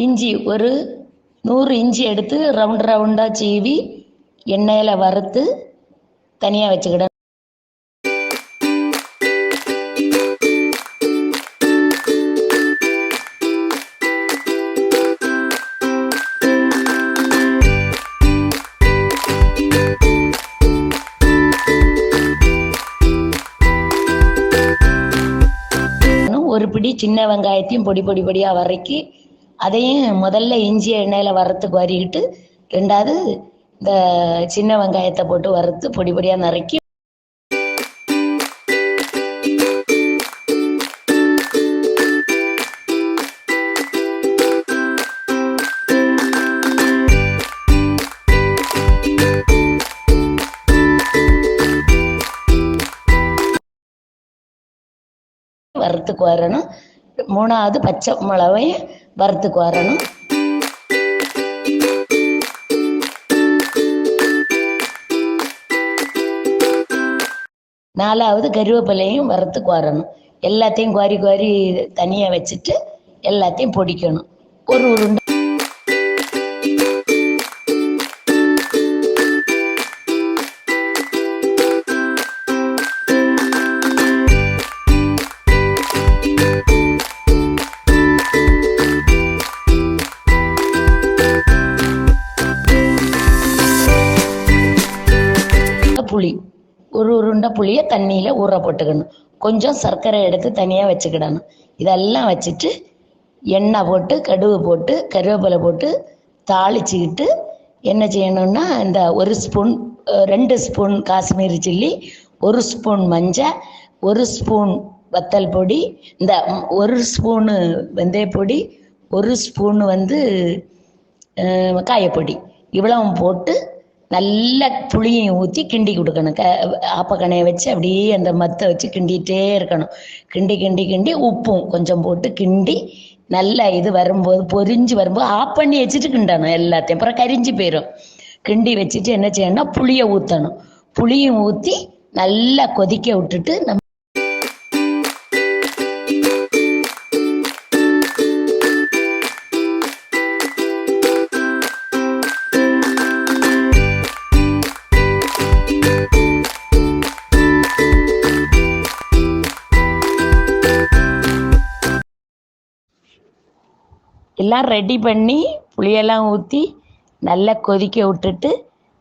இஞ்சி ஒரு நூறு இஞ்சி எடுத்து ரவுண்ட் ரவுண்டாக சீவி எண்ணெயில் வறுத்து தனியாக வச்சுக்கிடணும் ஒரு பிடி சின்ன வெங்காயத்தையும் பொடி பொடி பொடியாக வரைக்கி அதையும் முதல்ல இஞ்சி எண்ணெயில் வறுத்துக்கு வரிக்கிட்டு ரெண்டாவது இந்த சின்ன வெங்காயத்தை போட்டு வறுத்து பொடி பொடியாக நறுக்கி வறுத்துக்கு வரணும். மூணாவது பச்சை மிளகையும் வறுத்துக்கு வரணும். நாலாவது கருவேப்பிலையும் வறுத்துக்கு வரணும். எல்லாத்தையும் குவாரி குவாரி தனியாக வச்சுட்டு எல்லாத்தையும் பொடிக்கணும். ஒரு உருண்டை புளி. ஒரு உருண்டை புளியை தண்ணியில் ஊற போட்டுக்கணும். கொஞ்சம் சர்க்கரை எடுத்து தனியாக வச்சுக்கிடணும். இதெல்லாம் வச்சுட்டு எண்ணெய் போட்டு கடுகு போட்டு கருவேப்பிலை போட்டு தாளிச்சுக்கிட்டு என்ன செய்யணும்னா இந்த ஒரு ஸ்பூன் ரெண்டு ஸ்பூன் காஷ்மீரி சில்லி ஒரு ஸ்பூன் மஞ்சள் ஒரு ஸ்பூன் வத்தல் பொடி இந்த ஒரு ஸ்பூனு வெந்தயப்பொடி ஒரு ஸ்பூனு வந்து காயப்பொடி. இவ்வளவும் போட்டு நல்ல புளியையும் ஊற்றி கிண்டி கொடுக்கணும். க ஆப்பக்கணையை வச்சு அப்படியே அந்த மத்தை வச்சு கிண்டிகிட்டே இருக்கணும். கிண்டி கிண்டி கிண்டி உப்பும் கொஞ்சம் போட்டு கிண்டி நல்லா இது வரும்போது பொரிஞ்சு வரும்போது ஆஃப் பண்ணி வச்சுட்டு கிண்டணும் எல்லாத்தையும். அப்புறம் கரிஞ்சு போயிடும் கிண்டி வச்சுட்டு என்ன செய்யணும்னா புளியை ஊற்றணும் புளியும் ஊற்றி நல்லா கொதிக்க விட்டுட்டு நம்ம எல்லாம் ரெடி பண்ணி புளியெல்லாம் ஊற்றி நல்லா கொதிக்க விட்டுட்டு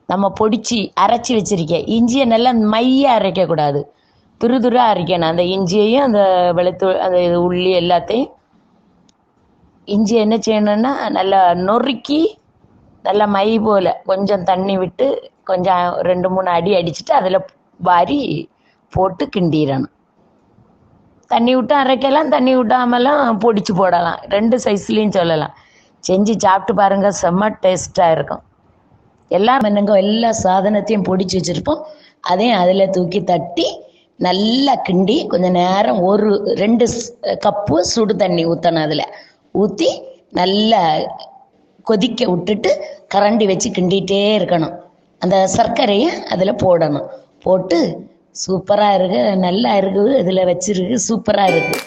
நம்ம பொடிச்சு அரைச்சி வச்சிருக்கேன் இஞ்சியை நல்லா மையாக அரைக்கக்கூடாது. துரு துரு அரைக்கணும். அந்த இஞ்சியையும் அந்த வெளுத்து அந்த இது உள்ளி எல்லாத்தையும். இஞ்சி என்ன செய்யணும்னா நல்லா நொறுக்கி நல்லா மை போல் கொஞ்சம் தண்ணி விட்டு கொஞ்சம் ரெண்டு மூணு அடி அடிச்சுட்டு அதில் வாரி போட்டு கிண்டிடணும். தண்ணி விட்டு அரைக்கலாம் தண்ணி விட்டாமலாம் பொடிச்சு போடலாம். ரெண்டு சைஸ்லேயும் சொல்லலாம். செஞ்சு சாப்பிட்டு பாருங்க செம்ம டேஸ்ட்டாக இருக்கும். எல்லாம் என்னங்க எல்லா சாதனத்தையும் பொடிச்சு வச்சுருப்போம். அதையும் அதில் தூக்கி தட்டி நல்லா கிண்டி கொஞ்சம் நேரம் ஒரு ரெண்டு கப்பு சுடு தண்ணி ஊற்றணும் அதில். ஊற்றி நல்லா கொதிக்க விட்டுட்டு கரண்டி வச்சு கிண்டிகிட்டே இருக்கணும். அந்த சர்க்கரையை அதில் போடணும். போட்டு சூப்பராக இருக்கு நல்லா இருக்குது இதில் வச்சிருக்கு சூப்பராக இருக்குது